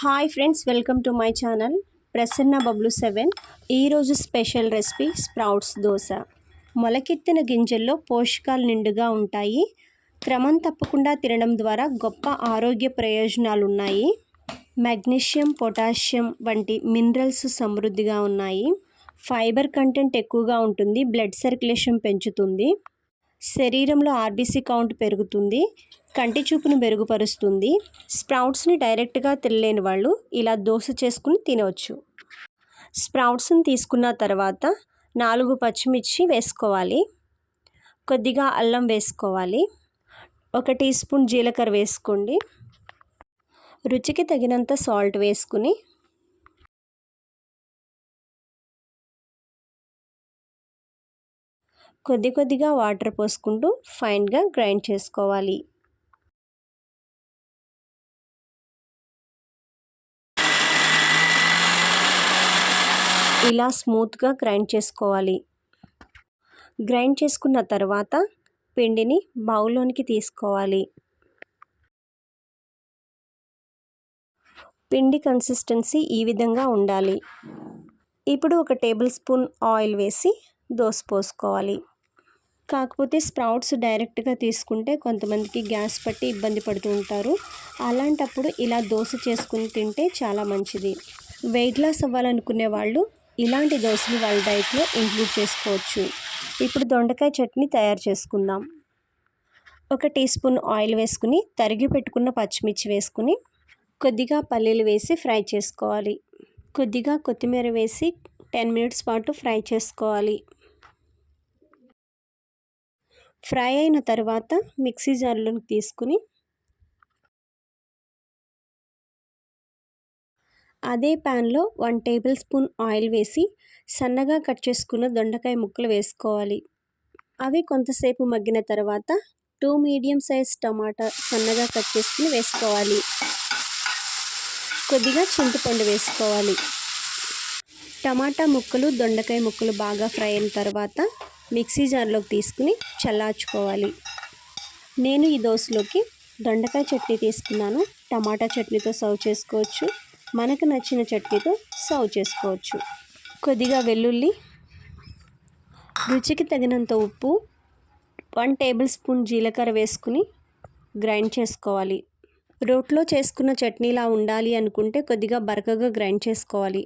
Hi friends welcome to my channel Prasanna Bablu seven ఈరోజు special recipe sprouts dosa. మొలకెత్తిన గింజల్లో పోషకాలు నిండుగా ఉంటాయి. క్రమం తప్పకుండా తినడం ద్వారా గొప్ప ఆరోగ్య ప్రయోజనాలు ఉన్నాయి. మెగ్నీషియం పొటాషియం వంటి మినరల్స్ సమృద్ధిగా ఉన్నాయి. ఫైబర్ కంటెంట్ ఎక్కువగా ఉంటుంది బ్లడ్ సర్క్యులేషన్ పెంచుతుంది. శరీరంలో ఆర్బీసీ కౌంట్ పెరుగుతుంది కంటి చూపును మెరుగుపరుస్తుంది. స్ప్రౌట్స్ని డైరెక్ట్గా తినలేని వాళ్ళు ఇలా దోశ చేసుకుని తినవచ్చు. స్ప్రౌట్స్ని తీసుకున్న తర్వాత నాలుగు పచ్చిమిర్చి వేసుకోవాలి. కొద్దిగా అల్లం వేసుకోవాలి. ఒక టీ స్పూన్ జీలకర్ర వేసుకోండి. రుచికి తగినంత సాల్ట్ వేసుకుని కొద్ది కొద్దిగా వాటర్ పోసుకుంటూ ఫైన్గా గ్రైండ్ చేసుకోవాలి. ఇలా స్మూత్గా గ్రైండ్ చేసుకోవాలి. గ్రైండ్ చేసుకున్న తర్వాత పిండిని బౌల్లోనికి తీసుకోవాలి. పిండి కన్సిస్టెన్సీ ఈ విధంగా ఉండాలి. ఇప్పుడు ఒక టేబుల్ స్పూన్ ఆయిల్ వేసి దోశ పోసుకోవాలి. కాకపోతే స్ప్రౌట్స్ డైరెక్ట్గా తీసుకుంటే కొంతమందికి గ్యాస్ పట్టి ఇబ్బంది పడుతూ ఉంటారు. అలాంటప్పుడు ఇలా దోశ చేసుకుని తింటే చాలా మంచిది. వెయిట్ లాస్ అవ్వాలనుకునే వాళ్ళు ఇలాంటి దోశలు వాళ్ళ డైట్లో ఇంక్లూడ్ చేసుకోవచ్చు. ఇప్పుడు దొండకాయ చట్నీ తయారు చేసుకుందాం. ఒక టీ స్పూన్ ఆయిల్ వేసుకుని తరిగి పెట్టుకున్న పచ్చిమిర్చి వేసుకుని కొద్దిగా పల్లీలు వేసి ఫ్రై చేసుకోవాలి. కొద్దిగా కొత్తిమీర వేసి టెన్ మినిట్స్ పాటు ఫ్రై చేసుకోవాలి. ఫ్రై అయిన తర్వాత మిక్సీ జార్లోకి తీసుకుని అదే ప్యాన్లో వన్ టేబుల్ స్పూన్ ఆయిల్ వేసి సన్నగా కట్ చేసుకున్న దొండకాయ ముక్కలు వేసుకోవాలి. అవి కొంతసేపు మగ్గిన తర్వాత టూ మీడియం సైజ్ టమాటా సన్నగా కట్ చేసుకుని వేసుకోవాలి. కొద్దిగా చింతపండు వేసుకోవాలి. టమాటా ముక్కలు దొండకాయ ముక్కలు బాగా ఫ్రై అయిన తర్వాత మిక్సీ జార్లోకి తీసుకుని చల్లార్చుకోవాలి. నేను ఈ దోశలోకి దొండకాయ చట్నీ తీసుకున్నాను. టమాటా చట్నీతో సర్వ్ చేసుకోవచ్చు. మనకు నచ్చిన చట్నీతో సర్వ్ చేసుకోవచ్చు. కొద్దిగా వెల్లుల్లి రుచికి తగినంత ఉప్పు వన్ టేబుల్ స్పూన్ జీలకర్ర వేసుకుని గ్రైండ్ చేసుకోవాలి. రోట్లో చేసుకున్న చట్నీలా ఉండాలి అనుకుంటే కొద్దిగా బరకగా గ్రైండ్ చేసుకోవాలి.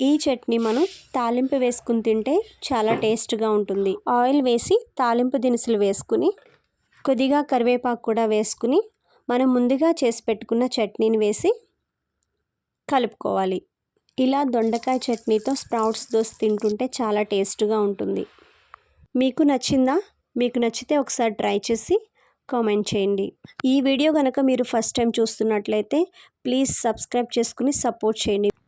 ఈ చట్నీ మనం తాలింపు వేసుకుని తింటే చాలా టేస్ట్గా ఉంటుంది. ఆయిల్ వేసి తాలింపు దినుసులు వేసుకుని కొద్దిగా కరివేపాకు కూడా వేసుకుని మనం ముందుగా చేసి పెట్టుకున్న చట్నీని వేసి కలుపుకోవాలి. ఇలా దొండకాయ చట్నీతో స్ప్రౌట్స్ దోశ తింటుంటే చాలా టేస్ట్గా ఉంటుంది. మీకు నచ్చిందా? మీకు నచ్చితే ఒకసారి ట్రై చేసి కామెంట్ చేయండి. ఈ వీడియో కనుక మీరు ఫస్ట్ టైం చూస్తున్నట్లయితే ప్లీజ్ సబ్స్క్రైబ్ చేసుకుని సపోర్ట్ చేయండి.